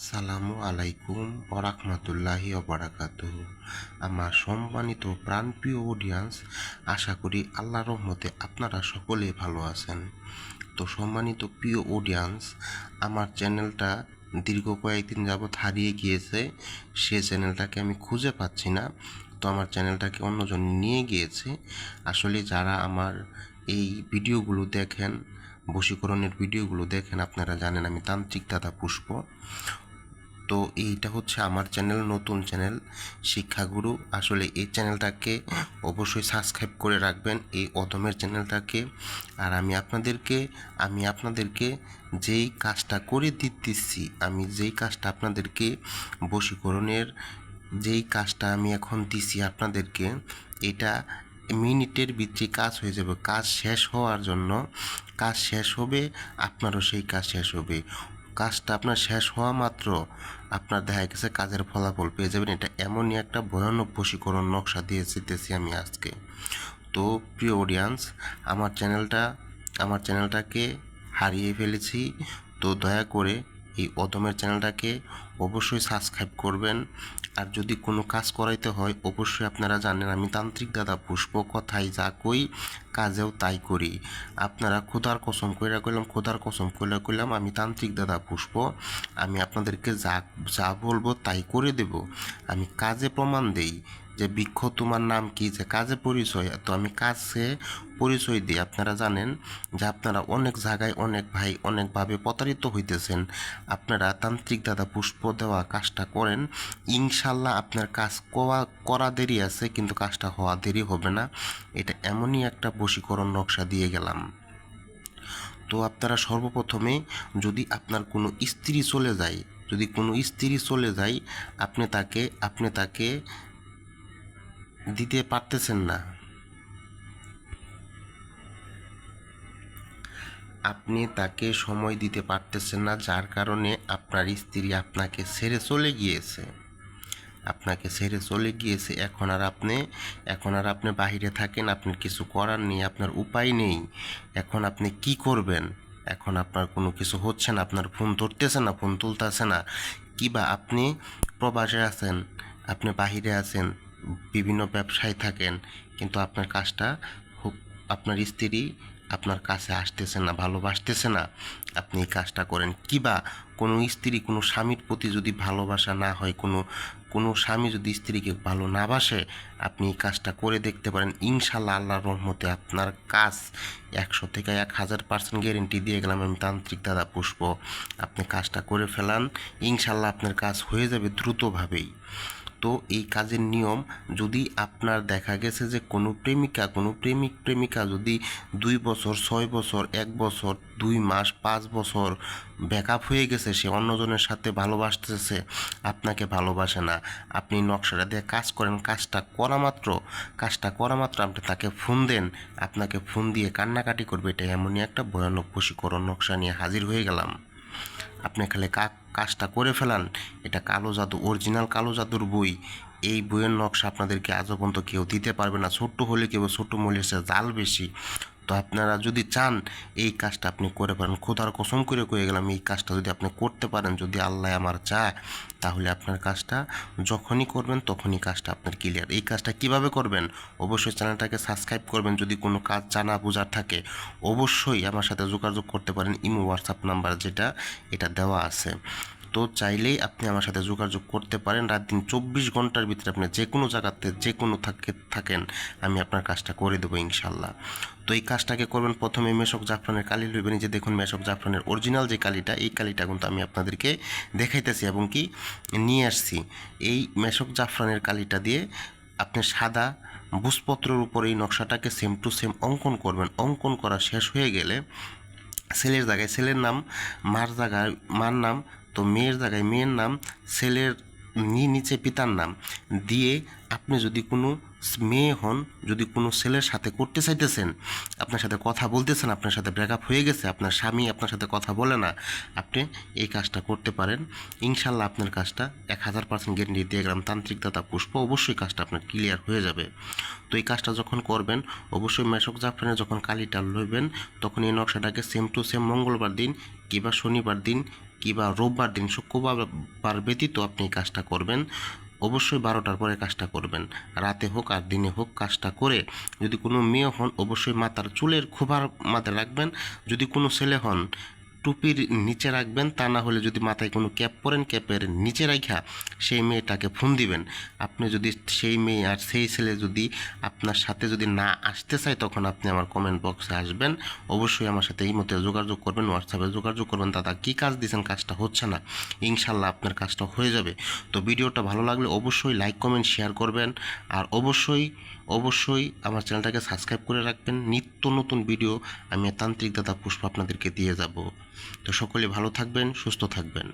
আসসালামু আলাইকুম ওরহমতুল্লাহি ওবরাকাতুহ। আমার সম্মানিত প্রাণপ্রিয় অডিয়েন্স আশা করি আল্লাহ রহমতে আপনারা সকলেই ভালো আছেন। তো সম্মানিত প্রিয় অডিয়েন্স আমার চ্যানেলটা দীর্ঘ কয়েকদিন যাবৎ হারিয়ে গিয়েছে, সে চ্যানেলটাকে আমি খুঁজে পাচ্ছি না, তো আমার চ্যানেলটাকে অন্যজন নিয়ে গিয়েছে। আসলে যারা আমার এই ভিডিওগুলো দেখেন, বশীকরণের ভিডিওগুলো দেখেন, আপনারা জানেন আমি তান্ত্রিক দাদা পুষ্প। তো এইটা হচ্ছে আমার চ্যানেল, নতুন চ্যানেল, শিক্ষাগুরু। আসলে এই চ্যানেলটাকে অবশ্যই সাবস্ক্রাইব করে রাখবেন, এই অদমের চ্যানেলটাকে। আর আমি আপনাদেরকে আমি আপনাদেরকে যেই কাজটা করে দিতেছি, আমি যেই কাজটা আপনাদেরকে বশীকরণের যেই কাজটা আমি এখন দিছি আপনাদেরকে, এটা মিনিটের ভিতরে কাজ হয়ে যাবে। কাজ শেষ হওয়ার জন্য, কাজ শেষ হবে, আপনারও সেই কাজ শেষ হবে। কাজটা আপনার শেষ হওয়া মাত্র আপনার দেখা গেছে কাজের ফলাফল পেয়ে যাবেন। এটা এমনই একটা ভয়ানক বশীকরণ নকশা দিয়ে জিতেছি আমি আজকে। তো প্রিয় অডিয়েন্স আমার চ্যানেলটা, আমার চ্যানেলটাকে হারিয়ে ফেলেছি। তো দয়া করে এই অদমের চ্যানেলটাকে অবশ্যই সাবস্ক্রাইব করবেন। আর যদি কোনো কাজ করাইতে হয়, অবশ্যই আপনারা জানেন আমি তান্ত্রিক দাদা, পুষ্প কথাই যা কই, কাজেও তাই করি। আপনারা খোদার কসম কইরা কইলাম, খোদার কসম কইরা কইলাম, আমি তান্ত্রিক দাদা, পুষ্প, আমি আপনাদেরকে যা যা বলব তাই করে দেব। আমি কাজে প্রমাণ দেই। যে বৃক্ষ তোমার নাম কি, যে কাজে পরিচয়, তো আমি কাজে পরিচয় দিই। আপনারা জানেন যে আপনারা অনেক জায়গায় অনেক ভাই অনেকভাবে প্রতারিত হইতেছেন। আপনারা তান্ত্রিক দাদা পুষ্প দেওয়া কাজটা করেন। ইনশাল্লাহ আপনার কাজ করা করা দেরি আছে, কিন্তু কাজটা হওয়া দেরি হবে না। এটা এমনই একটা বশীকরণ নকশা দিয়ে গেলাম। তো আপনারা সর্বপ্রথমে যদি আপনার কোনো স্ত্রী চলে যায়, যদি কোনো স্ত্রী চলে যায়, আপনি তাকে আপনি তাকে দিতে পারতেছেন না। আপনি তাকে সময় দিতে পারতেছেন না, যার কারণে আপনার স্ত্রী আপনাকে ছেড়ে চলে গিয়েছে। আপনাকে ছেড়ে চলে গিয়েছে। এখন আর আপনি, এখন আর আপনি বাহিরে থাকেন আপনার কিছু করার নেই, আপনার উপায় নেই। এখন আপনি কি করবেন? এখন আপনার কোনো কিছু হচ্ছে না, আপনার ফোন ধরতেছে না, ফোন তুলতেছে না। কিবা আপনি প্রবাসে আছেন, আপনি বাহিরে আছেন বিভিন্ন ব্যবসায় থাকেন, কিন্তু আপনার কাজটা খুব, আপনার স্ত্রী আপনার কাছে আসতেছে না, ভালোবাসতেছে না, আপনি এই কাজটা করেন। কিবা কোনো স্ত্রী, কোনো স্বামীর প্রতি যদি ভালোবাসা না হয়, কোনো কোনো স্বামী যদি স্ত্রীকে ভালো না বাসে, আপনি এই কাজটা করে দেখতে পারেন। ইনশাল্লাহ আল্লাহর রহমতে আপনার কাজ একশো থেকে এক হাজার পার্সেন্ট গ্যারেন্টি দিয়ে গেলাম, আমি তান্ত্রিক দাদা পুষ্প। আপনি কাজটা করে ফেলান ইনশাল্লাহ আপনার কাজ হয়ে যাবে দ্রুতভাবেই। তো এই কাজের নিয়ম যদি আপনার দেখা গেছে যে কোনো প্রেমিকা, কোনো প্রেমিক, প্রেমিকা যদি দুই বছর, ছয় বছর, এক বছর, দুই মাস, পাঁচ বছর ব্যাকআপ হয়ে গেছে, সে অন্যজনের সাথে ভালোবাসতেছে, আপনাকে ভালোবাসে না, আপনি নকশাটা দিয়ে কাজ করেন, কাজটা করা মাত্র, কাজটা করা মাত্র আপনি তাকে ফোন দেন, আপনাকে ফোন দিয়ে কান্নাকাটি করবে এটা এমনই একটা ভয়ানক বশীকরণ নকশা নিয়ে হাজির হয়ে গেলাম। আপনি খালি কা কাজটা করে ফেলান। এটা কালো জাদু অরিজিনাল কালো জাদুর বই। এই বইয়ের নকশা আপনাদেরকে আজও পর্যন্ত কেউ দিতে পারবে না। ছোট্ট হলে কেউ ছোট্ট মূল্যের জাল বেশি। তো আপনারা যদি চান, এই কাজটা আপনি করে পারেন। খোদার কসম করে কয়ে গেলাম, এই কাজটা যদি আপনি করতে পারেন, যদি আল্লাহ আমার চায়, তাহলে আপনার কাজটা যখনই করবেন, তখনই কাজটা আপনার ক্লিয়ার এই কাজটা কীভাবে করবেন? অবশ্যই চ্যানেলটাকে সাবস্ক্রাইব করবেন। যদি কোনো কাজ জানা বোঝার থাকে, অবশ্যই আমার সাথে যোগাযোগ করতে পারেন। ইমো হোয়াটসঅ্যাপ নাম্বার যেটা, এটা দেওয়া আছে। তো চাইলেই আপনি আমার সাথে যোগাযোগ করতে পারেন। রাত দিন চব্বিশ ঘণ্টার ভিতরে আপনি যে কোনো জায়গাতে যে কোনো থাকে থাকেন, আমি আপনার কাজটা করে দেবো ইনশাল্লাহ। তো এই কাজটাকে করবেন প্রথমে মেশক জাফরানের কালি লইবেন। যে দেখুন মেশক জাফরানের অরিজিনাল যে কালিটা, এই কালিটা কিন্তু আমি আপনাদেরকে দেখাইতেছি এবং কি নিয়ে আসছি। এই মেশক জাফরানের কালিটা দিয়ে আপনি সাদা বুসপত্রের উপর এই নকশাটাকে সেম টু সেম অঙ্কন করবেন। অঙ্কন করা শেষ হয়ে গেলে ছেলের জায়গায় ছেলের নাম মার জায়গায়, মার নাম তো মেয়ের জায়গায় মেয়ের নাম ছেলের নিচে পিতার নাম দিয়ে আপনি যদি কোনো মেয়ে হন, যদি কোনো ছেলের সাথে করতে চাইতেছেন, আপনার সাথে কথা বলতেছেন, আপনার সাথে ব্রেকআপ হয়ে গেছে, আপনার স্বামী আপনার সাথে কথা বলে না, আপনি এই কাজটা করতে পারেন। ইনশাল্লাহ আপনার কাজটা এক হাজার পার্সেন্ট গ্যারেন্টি দিয়ে গেলাম। তান্ত্রিক দাতা পুষ্প, অবশ্যই কাজটা আপনার ক্লিয়ার হয়ে যাবে। তো এই কাজটা যখন করবেন, অবশ্যই মেশক জাফরানে যখন কালিটা লইবেন, তখন এই নকশাটাকে সেম টু সেম মঙ্গলবার দিন কিংবা শনিবার দিন কিংবা রোববার দিন শুক্রবার ব্যতীত আপনি এই কাজটা করবেন। অবশ্যই বারোটার পরে কাজটা করবেন। রাতে হোক আর দিনে হোক কাজটা করে যদি কোনো মেয়ে হন, অবশ্যই মাথার চুলের খোবার মাথায় রাখবেন। যদি কোনো ছেলে হন টুপির নিচে রাখবেন, তা না হলে যদি মাথায় কোনো ক্যাপ পরেন, ক্যাপের নিচে রাখা সেই মেয়েটাকে ফোন দিবেন। আপনি যদি সেই মেয়ে আর সেই ছেলে যদি আপনার সাথে যদি না আসতে চায়, তখন আপনি আমার কমেন্ট বক্সে আসবেন। অবশ্যই আমার সাথে এই মতে যোগাযোগ করবেন হোয়াটসঅ্যাপে যোগাযোগ করবেন। দাদা, কী কাজ দিয়েছেন কাজটা হচ্ছে না। ইনশাল্লাহ আপনার কাজটা হয়ে যাবে। তো ভিডিওটা ভালো লাগলে অবশ্যই লাইক কমেন্ট শেয়ার করবেন। আর অবশ্যই অবশ্যই আমার চ্যানেলটাকে সাবস্ক্রাইব করে রাখবেন। নিত্য নতুন ভিডিও আমি তান্ত্রিক দাদা পুষ্প আপনাদেরকে দিয়ে যাব। তো সকলে ভালো থাকবেন, সুস্থ থাকবেন।